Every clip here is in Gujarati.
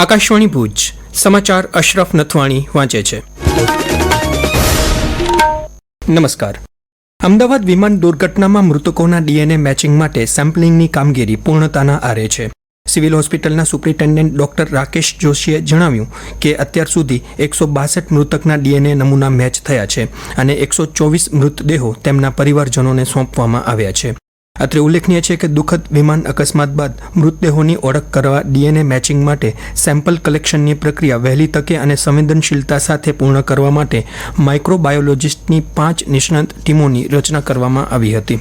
આકાશવાણી ભુજ, સમાચાર અશરફ નથવાણી વાંચે છે. નમસ્કાર. અમદાવાદ વિમાન દુર્ઘટનામાં મૃતકોના ડીએનએ મેચિંગ માટે સેમ્પલિંગની કામગીરી પૂર્ણતાના આરે છે. સિવિલ હોસ્પિટલના સુપ્રિન્ટેન્ડન્ટ ડોક્ટર રાકેશ જોશીએ જણાવ્યું કે અત્યાર સુધી એકસો બાસઠ મૃતકના ડીએનએ નમૂના મેચ થયા છે અને એકસો ચોવીસ મૃતદેહો તેમના પરિવારજનોને સોંપવામાં આવ્યા છે. અત્રે ઉલ્લેખનીય છે કે દુઃખદ વિમાન અકસ્માત બાદ મૃતદેહોની ઓળખ કરવા ડીએનએ મેચિંગ માટે સેમ્પલ કલેક્શનની પ્રક્રિયા વહેલી તકે અને સંવેદનશીલતા સાથે પૂર્ણ કરવા માટે માઇક્રોબાયોલોજિસ્ટની પાંચ નિષ્ણાંત ટીમોની રચના કરવામાં આવી હતી.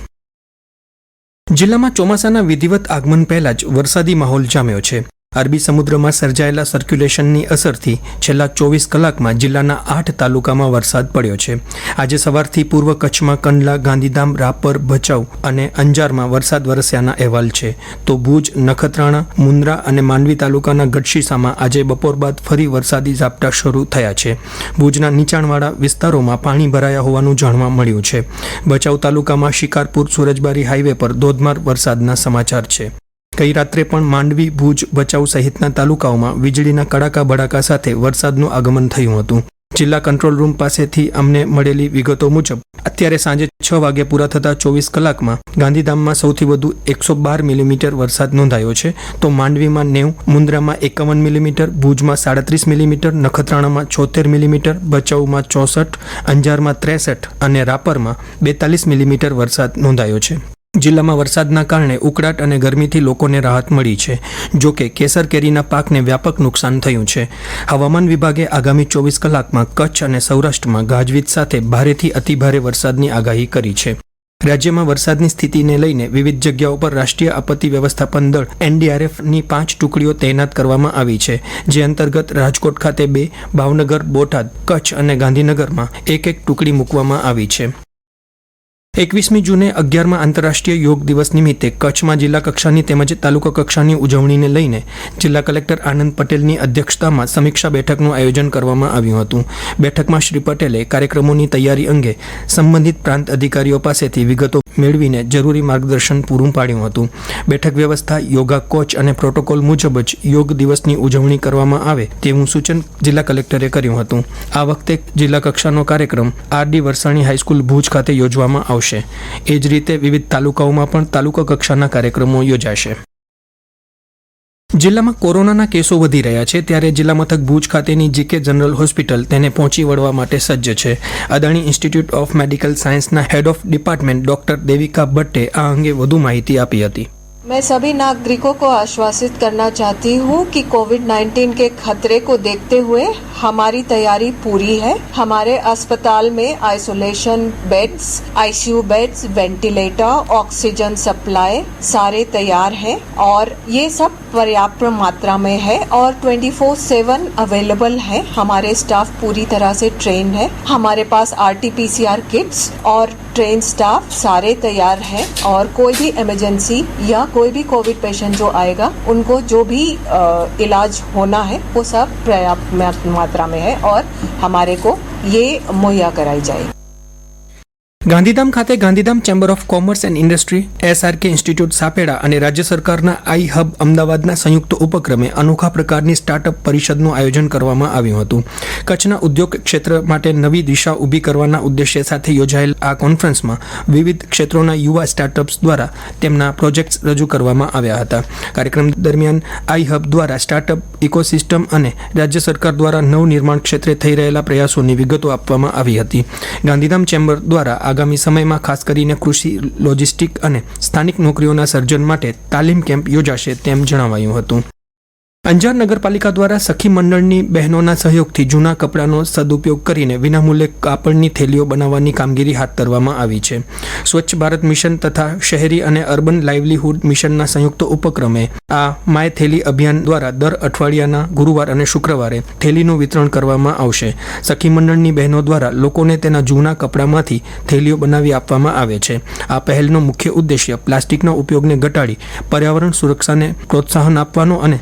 જિલ્લામાં ચોમાસાના વિધિવત આગમન પહેલા જ વરસાદી માહોલ જામ્યો છે. અરબી સમુદ્રમાં સર્જાયેલા સર્ક્યુલેશનની અસરથી છેલ્લા ચોવીસ કલાકમાં જિલ્લાના આઠ તાલુકામાં વરસાદ પડ્યો છે. આજે સવારથી પૂર્વ કચ્છમાં કંડલા, ગાંધીધામ, રાપર, ભચાઉ અને અંજારમાં વરસાદ વરસ્યાના અહેવાલ છે. તો ભુજ, નખત્રાણા, મુન્દ્રા અને માંડવી તાલુકાના ગઢશીસામાં આજે બપોર બાદ ફરી વરસાદી ઝાપટા શરૂ થયા છે. ભુજના નીચાણવાળા વિસ્તારોમાં પાણી ભરાયા હોવાનું જાણવા મળ્યું છે. ભચાઉ તાલુકામાં શિકારપુર સુરજબારી હાઈવે પર ધોધમાર વરસાદના સમાચાર છે. ગઈ રાત્રે પણ માંડવી, ભુજ, ભચાઉ સહિતના તાલુકાઓમાં વીજળીના કડાકા ભડાકા સાથે વરસાદનું આગમન થયું હતું. જિલ્લા કંટ્રોલ રૂમ પાસેથી અમને મળેલી વિગતો મુજબ, અત્યારે સાંજે છ વાગે પૂરા થતા ચોવીસ કલાકમાં ગાંધીધામમાં સૌથી વધુ એકસો બાર મિલીમીટર વરસાદ નોંધાયો છે. તો માંડવીમાં નેવું, મુન્દ્રામાં એકાવન મિલીમીટર, ભુજમાં સાડત્રીસ મિલીમીટર, નખત્રાણામાં છોતેર મિલીમીટર, ભચાઉમાં ચોસઠ, અંજારમાં ત્રેસઠ અને રાપરમાં બેતાલીસ મિલીમીટર વરસાદ નોંધાયો છે. જિલ્લામાં વરસાદના કારણે ઉકળાટ અને ગરમીથી લોકોને રાહત મળી છે. જો કે કેસર કેરીના પાકને વ્યાપક નુકસાન થયું છે. હવામાન વિભાગે આગામી ચોવીસ કલાકમાં કચ્છ અને સૌરાષ્ટ્રમાં ગાજવીજ સાથે ભારેથી અતિભારે વરસાદની આગાહી કરી છે. રાજ્યમાં વરસાદની સ્થિતિને લઈને વિવિધ જગ્યાઓ પર રાષ્ટ્રીય આપત્તિ વ્યવસ્થાપન દળ એનડીઆરએફની પાંચ ટુકડીઓ તૈનાત કરવામાં આવી છે, જે અંતર્ગત રાજકોટ ખાતે બે, ભાવનગર, બોટાદ, કચ્છ અને ગાંધીનગરમાં એક એક ટુકડી મૂકવામાં આવી છે. એકવીસમી જૂને અગિયારમાં આંતરરાષ્ટ્રીય યોગ દિવસ નિમિત્તે કચ્છમાં જિલ્લા કક્ષાની તેમજ તાલુકા કક્ષાની ઉજવણીને લઈને જિલ્લા કલેક્ટર આનંદ પટેલની અધ્યક્ષતામાં સમીક્ષા બેઠકનું આયોજન કરવામાં આવ્યું હતું. બેઠકમાં શ્રી પટેલે કાર્યક્રમોની તૈયારી અંગે સંબંધિત પ્રાંત અધિકારીઓ પાસેથી વિગતો મેળવીને જરૂરી માર્ગદર્શન પૂરું પાડ્યું હતું. બેઠક વ્યવસ્થા, યોગા કોચ અને પ્રોટોકોલ મુજબ જ યોગ દિવસની ઉજવણી કરવામાં આવે તેવું સૂચન જિલ્લા કલેક્ટરે કર્યું હતું. આ વખતે જિલ્લા કક્ષાનો કાર્યક્રમ આરડી વરસાણી હાઈસ્કૂલ ભુજ ખાતે યોજવામાં આવશે. એ જ રીતે વિવિધ તાલુકાઓમાં પણ તાલુકા કક્ષાના કાર્યક્રમો યોજાશે. જિલ્લામાં કોરોનાના કેસો વધી રહ્યા છે, ત્યારે જિલ્લા મથક ભુજ ખાતેની જીકે જનરલ હોસ્પિટલ તેને પહોંચી વળવા માટે સજ્જ છે. અદાણી ઇન્સ્ટિટ્યૂટ ઓફ મેડિકલ સાયન્સના head of department doctor Devika ભટ્ટે આ અંગે વધુ માહિતી આપી હતી. मैं सभी नागरिकों को आश्वासित करना चाहती हूँ कि कोविड 19 के खतरे को देखते हुए हमारी तैयारी पूरी है। हमारे अस्पताल में isolation beds, ICU beds, ventilator, oxygen supply सारे तैयार हैं और ये सब पर्याप्त मात्रा में है और 24/7 अवेलेबल है। हमारे स्टाफ पूरी तरह से ट्रेन है। हमारे पास R T P C R kits और ट्रेन स्टाफ सारे तैयार हैं और कोई भी इमरजेंसी या कोई भी कोविड पेशेंट जो आएगा उनको जो भी अ, इलाज होना है वो सब पर्याप्त मा- मात्रा में है और हमारे को ये मुहैया कराई जाएगी ગાંધીધામ ખાતે Gandhidham chamber of commerce and industry, SRK institute Sapeda અને રાજ્ય સરકારના આઈ હબ અમદાવાદના સંયુક્ત ઉપક્રમે અનોખા પ્રકારની સ્ટાર્ટઅપ પરિષદનું આયોજન કરવામાં આવ્યું હતું. કચ્છના ઉદ્યોગ ક્ષેત્ર માટે નવી દિશા ઊભી કરવાના ઉદ્દેશ્ય સાથે યોજાયેલ આ કોન્ફરન્સમાં વિવિધ ક્ષેત્રોના યુવા સ્ટાર્ટઅપ્સ દ્વારા તેમના પ્રોજેક્ટ્સ રજૂ કરવામાં આવ્યા હતા. કાર્યક્રમ દરમિયાન આઈ હબ દ્વારા સ્ટાર્ટઅપ ઇકોસિસ્ટમ અને રાજ્ય સરકાર દ્વારા નવનિર્માણ ક્ષેત્રે થઈ રહેલા પ્રયાસોની વિગતો આપવામાં આવી હતી. ગાંધીધામ ચેમ્બર દ્વારા આગામી સમયમાં ખાસ કરીને કૃષિ, લોજિસ્ટિક અને સ્થાનિક નોકરીઓના સર્જન માટે તાલીમ કેમ્પ યોજાશે તેમ જણાવાયું હતું. અંજાર નગરપાલિકા દ્વારા સખી મંડળની બહેનોના સહયોગથી જૂના કપડાનો સદુપયોગ કરીને વિનામૂલ્યે કાપડની થેલીઓ બનાવવાની કામગીરી હાથ ધરવામાં આવી છે. સ્વચ્છ ભારત મિશન તથા શહેરી અને અર્બન લાઇવલીહુડ મિશનના સંયુક્ત ઉપક્રમે આ માય થેલી અભિયાન દ્વારા દર અઠવાડિયાના ગુરુવાર અને શુક્રવારે થેલીનું વિતરણ કરવામાં આવશે. સખી મંડળની બહેનો દ્વારા લોકોને તેના જૂના કપડામાંથી થેલીઓ બનાવી આપવામાં આવે છે. આ પહેલનો મુખ્ય ઉદ્દેશ્ય પ્લાસ્ટિકના ઉપયોગને ઘટાડી પર્યાવરણ સુરક્ષાને પ્રોત્સાહન આપવાનો અને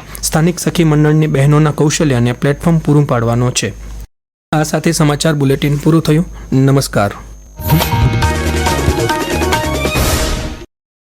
સ્થાનિક સખી મંડળની બહેનોના કૌશલ્યને પ્લેટફોર્મ પૂરું પાડવાનો છે. આ સાથે સમાચાર બુલેટિન પૂરું થયું. નમસ્કાર.